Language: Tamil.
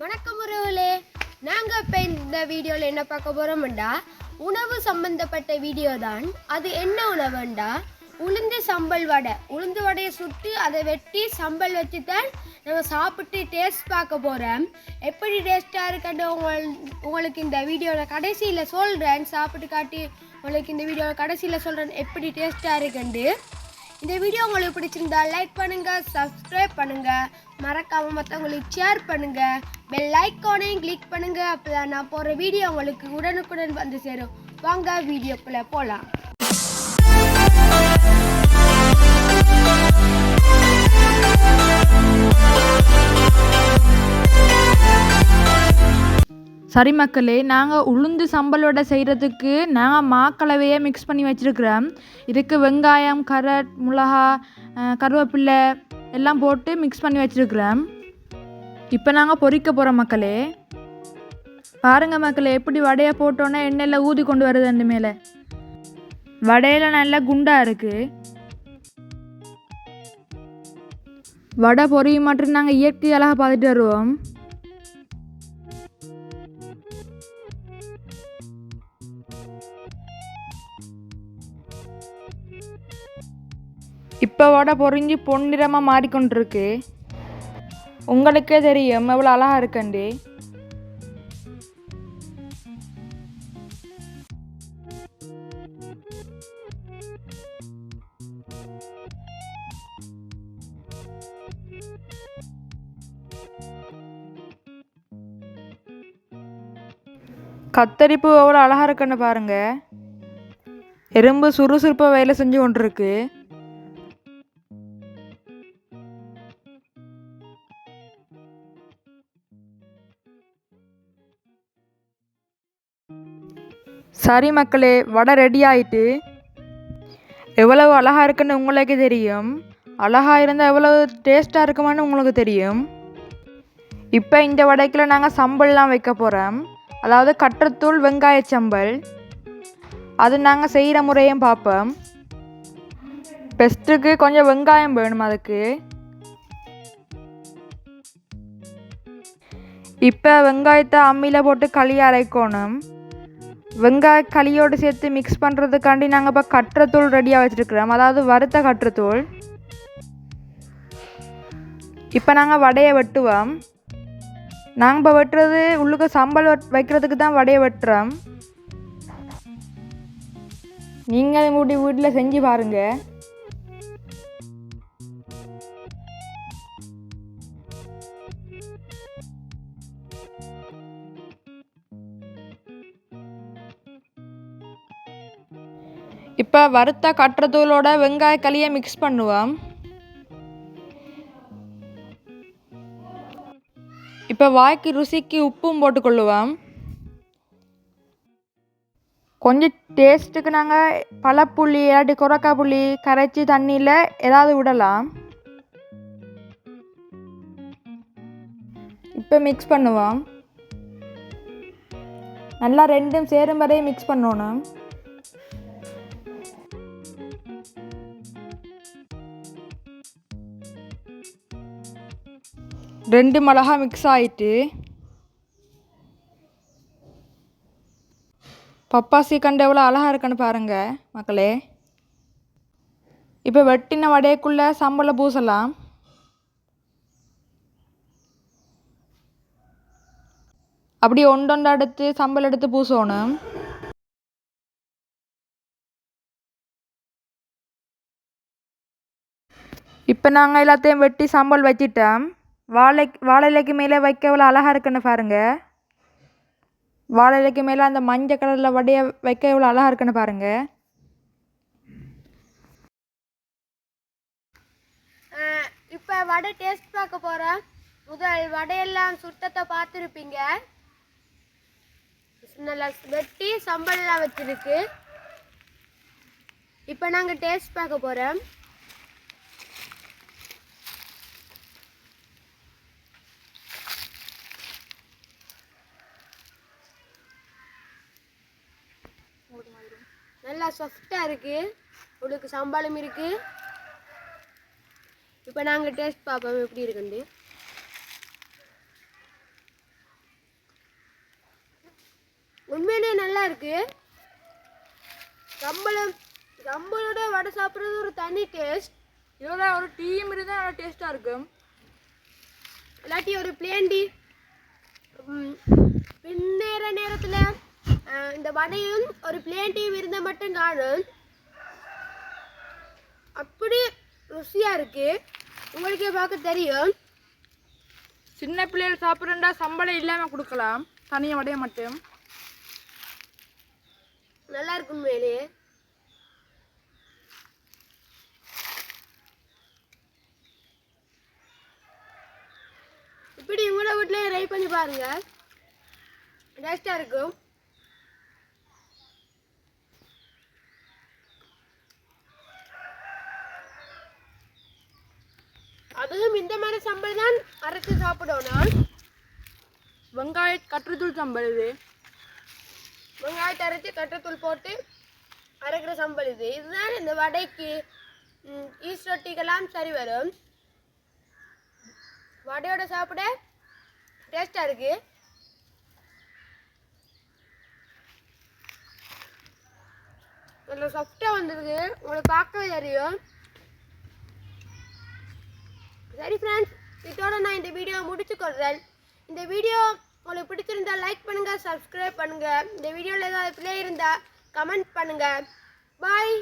வணக்கம் உறவுகளே. நாங்கள் இப்போ இந்த வீடியோவில் என்ன பார்க்க போகிறோம்டா உணவு சம்பந்தப்பட்ட வீடியோ தான். அது என்ன உணவுண்டா? உளுந்து சம்பல் வடை. உளுந்து வடையை சுட்டு அதை வெட்டி சம்பல் வச்சு தான் நம்ம சாப்பிட்டு டேஸ்ட் பார்க்க போகிறோம் எப்படி டேஸ்ட்டாக இருக்குன்னு உங்கள் உங்களுக்கு இந்த வீடியோவில் கடைசியில் சொல்கிறேன் சாப்பிட்டு காட்டி உங்களுக்கு இந்த வீடியோவில் கடைசியில் சொல்கிறேன் எப்படி டேஸ்ட்டாக இருக்குண்டு இந்த வீடியோ உங்களுக்கு பிடிச்சிருந்தா லைக் பண்ணுங்கள் சப்ஸ்கிரைப் பண்ணுங்கள் மறக்காமல் மற்றவங்களுக்கு ஷேர் பண்ணுங்கள் பெல் ஐக்கானையும் கிளிக் பண்ணுங்க. அப்பதான் நான் போற வீடியோ உங்களுக்கு உடனுக்குடன் வந்து சேரும். வாங்க வீடியோக்குள்ள போலாம். சரி மக்களே நாங்கள் உளுந்து சம்பளோட செய்கிறதுக்கு நாங்கள் மாக்கலவையை மிக்ஸ் பண்ணி வச்சுருக்கிறோம். இதுக்கு வெங்காயம் கரட் மிளகா கருவேப்பில்லை கருவேப்பிலை எல்லாம் போட்டு மிக்ஸ் பண்ணி வச்சுருக்கிறோம். இப்போ நாங்கள் பொறிக்க போகிறோம் மக்களே. பாருங்க மக்களே எப்படி வடையை போட்டோன்னே எண்ணெயில் ஊதி கொண்டு வருது அந்த மேலே. வடையில் நல்லா குண்டாக இருக்குது வடை பொரியும் மட்டும் நாங்கள் இயற்கை அழகாக பார்த்துட்டு வருவோம். இப்போ வடை பொறிஞ்சு பொன்னிறமாக மாறிக்கொண்டிருக்கு. உங்களுக்கே தெரியும். எவ்வளோ அழகாக இருக்கண்டி. கத்தரிப்பு எவ்வளோ அழகாக இருக்குன்னு பாருங்கள் எறும்பு சுறுசுறுப்பாக வேலை செஞ்சு கொண்டிருக்கு. சரி மக்களே வடை ரெடி ஆயிட்டு எவ்வளவு அழகாக இருக்குன்னு உங்களுக்கு தெரியும். அழகா இருந்தால் எவ்வளவு டேஸ்ட்டாக இருக்குமான்னு உங்களுக்கு தெரியும். இப்போ இந்த வடைக்கில் நாங்கள் சம்பல்லாம் வைக்க போகிறோம் அதாவது கட்டத்தூள் வெங்காய சம்பல். அது நாங்கள் செய்கிற முறையும் பார்ப்போம். பெஸ்ட்டுக்கு கொஞ்சம் வெங்காயம் வேணும் அதுக்கு. இப்போ வெங்காயத்தை அம்மியில் போட்டு களி அரைக்கணும். வெங்காய களியோடு சேர்த்து மிக்ஸ் பண்ணுறதுக்காண்டி நாங்கள் இப்போ கட்டுறத்தூள் ரெடியாக வச்சுருக்கிறோம். அதாவது வறுத்த கட்டுறத்தூள் இப்போ நாங்கள் வடையை வெட்டுவோம். நாங்கள் இப்போ வெட்டுறது உள்ளுக்கு சம்பல் வைக்கிறதுக்கு தான் வடையை வெட்டுறோம். நீங்கள் மூடி வீட்டில் செஞ்சு பாருங்கள் இப்போ வறுத்த கட்டுறத்தூளோட வெங்காய களியை மிக்ஸ் பண்ணுவோம். இப்போ வாய்க்கு ருசிக்கு உப்பும் போட்டுக்கொள்ளுவோம் கொஞ்சம் டேஸ்ட்டுக்கு நாங்கள் பழப்புள்ளி இல்லாட்டி குரக்கா புள்ளி கரைச்சி தண்ணியில் ஏதாவது விடலாம். இப்போ மிக்ஸ் பண்ணுவோம். நல்லா ரெண்டும் சேரும் வரையும் மிக்ஸ் பண்ணணும். ரெண்டு மிளகா மிக்ஸ் ஆயிட்டு பப்பாசி கண்டு எவ்வளோ அழகாக இருக்குன்னு பாருங்கள் மக்களே. இப்போ வெட்டின வடைக்குள்ளே சம்பளை பூசலாம். அப்படி ஒன்றொண்டு எடுத்து சம்பல் எடுத்து பூசணும். இப்போ நாங்கள் எல்லாத்தையும் வெட்டி சம்பல் வச்சிட்டோம். வாழை வாழை இலைக்கு மேலே வைக்க எவ்வளோ அழகாக இருக்குன்னு பாருங்கள் வாழை இலைக்கு மேலே அந்த மஞ்சள் கலரில் வடைய வைக்க எவ்வளோ அழகாக இருக்குன்னு பாருங்க. இப்போ வடை டேஸ்ட் பார்க்க போகிறோம் முதல் வடையெல்லாம் சுத்தத்தை பார்த்துருப்பீங்க. நல்லா வெட்டி சம்பளெலாம் வச்சுருக்கு. இப்போ நாங்கள் டேஸ்ட் பார்க்க போகிறோம் நல்லா சாஃப்டாக இருக்குது உங்களுக்கு சம்பளம் இருக்குது இப்போ நாங்கள் டேஸ்ட் பார்ப்போம் எப்படி இருக்குண்டு உண்மையிலே நல்லா இருக்குது சம்பளம் சம்பளோட வடை சாப்பிட்றது ஒரு தனி டேஸ்ட் இதோட ஒரு டீம் இருந்தால் நல்லா டேஸ்ட்டாக இருக்கும். இல்லாட்டி ஒரு பிளேண்டி நேர நேரம் வடையும் ஒரு பிளேன் டீ இருந்த மட்டும் காணும். அப்படி ருசியாக இருக்கு. உங்களுக்கே பார்க்க தெரியும். சின்ன பிள்ளைகள் சாப்பிட்றா சம்பளம் இல்லாமல் கொடுக்கலாம். தனியாக வடைய மட்டும். நல்லா இருக்கும் உண்மையிலேயே இப்படி உங்களோட வீட்டிலே ட்ரை பண்ணி பாருங்க. டேஸ்டாக இருக்கும். அதுவும் இந்த மாதிரி சம்பல் தான் அரைச்சு சாப்பிடணும். வெங்காய கட்டுத்தூள் சம்பல் இது. வெங்காயத்தை அரைச்சி கட்டத்தூள் போட்டு அரைக்கிற சம்பல் இது. இதுதான் இந்த வடைக்கு ஈஸ்ட் ரொட்டிக்கெல்லாம் சரி வரும். வடையோட சாப்பிட டேஸ்டாக இருக்கு. நல்ல சாஃப்டாக வந்திருக்கு. உங்களுக்கு பார்க்கவே தெரியும். சரி ஃப்ரெண்ட்ஸ் இதோட நான் இந்த வீடியோ முடிச்சுக்கொள்கிறேன் இந்த வீடியோ உங்களுக்கு பிடிச்சிருந்தா லைக் பண்ணுங்கள் சப்ஸ்கிரைப் பண்ணுங்கள் இந்த வீடியோவில் ஏதாவது பிள்ளை இருந்தால் கமெண்ட் பண்ணுங்கள் பாய்